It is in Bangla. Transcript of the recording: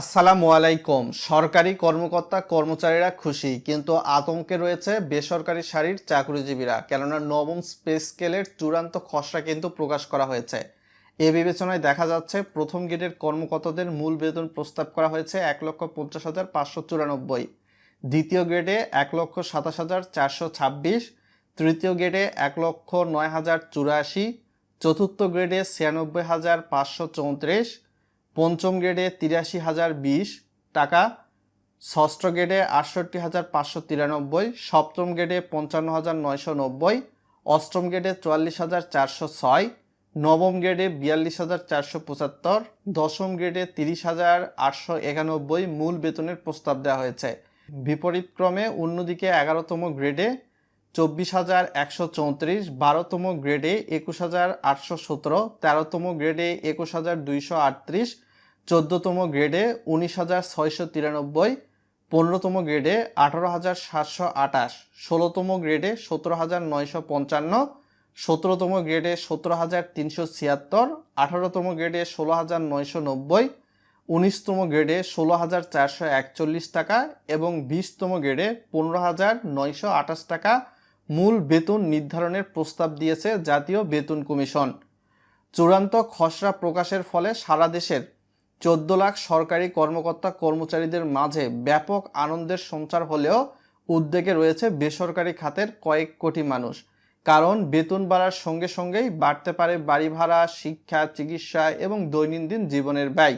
আসসালামু আলাইকুম। সরকারি কর্মকর্তা কর্মচারীরা খুশি, কিন্তু আতঙ্কে রয়েছে বেসরকারি শারীর চাকরিজীবীরা, কেননা নবম পে স্কেলের চূড়ান্ত খসড়া কিন্তু প্রকাশ করা হয়েছে। এ বিবেচনায় দেখা যাচ্ছে, প্রথম গ্রেডের কর্মকর্তাদের মূল বেতন প্রস্তাব করা হয়েছে এক লক্ষ পঞ্চাশ হাজার পাঁচশো চুরানব্বই। দ্বিতীয় গ্রেডে এক লক্ষ সাতাশ হাজার চারশো ছাব্বিশ। তৃতীয় গ্রেডে এক লক্ষ নয় হাজার চুরাশি। চতুর্থ গ্রেডে ছিয়ানব্বই হাজার পাঁচশো চৌত্রিশ। পঞ্চম গ্রেডে তিরাশি হাজার বিশ টাকা, ষষ্ঠ গ্রেডে আটষট্টি হাজার পাঁচশো তিরানব্বই, সপ্তম গ্রেডে পঞ্চান্ন হাজার নয়শো নব্বই, অষ্টম গ্রেডে চুয়াল্লিশ হাজার চারশো ছয়, নবম গ্রেডে বিয়াল্লিশ হাজার চারশো পঁচাত্তর, দশম গ্রেডে তিরিশ হাজার আটশো একানব্বই মূল বেতনের প্রস্তাব দেওয়া হয়েছে। বিপরীতক্রমে অন্যদিকে এগারোতম গ্রেডে চব্বিশ হাজার একশো চৌত্রিশ, বারোতম গ্রেডে একুশ হাজার আটশো সতেরো, তেরোতম গ্রেডে একুশ হাজার দুইশো আটত্রিশ চোদ্দোতম গ্রেডে উনিশ হাজার ছয়শো তিরানব্বই, পনেরোতম গ্রেডে আঠারো হাজার সাতশো আটাশ ষোলোতম গ্রেডে সতেরো হাজার নয়শো পঞ্চান্ন, সতেরোতম গ্রেডে সতেরো হাজার তিনশো ছিয়াত্তর, আঠারোতম গ্রেডে ষোলো হাজার নয়শো নব্বই, উনিশতম গ্রেডে ষোলো হাজার চারশো একচল্লিশ টাকা এবং বিশতম গ্রেডে পনেরো হাজার নয়শো আঠাশ টাকা মূল বেতন নির্ধারণের প্রস্তাব দিয়েছে জাতীয় বেতন কমিশন। চূড়ান্ত খসড়া প্রকাশের ফলে সারা দেশের চোদ্দ লাখ সরকারি কর্মকর্তা কর্মচারীদের মাঝে ব্যাপক আনন্দের সঞ্চার হলেও উদ্বেগে রয়েছে বেসরকারি খাতের কয়েক কোটি মানুষ। কারণ বেতন বাড়ার সঙ্গে সঙ্গেই বাড়তে পারে বাড়ি ভাড়া, শিক্ষা, চিকিৎসা এবং দৈনন্দিন জীবনের ব্যয়।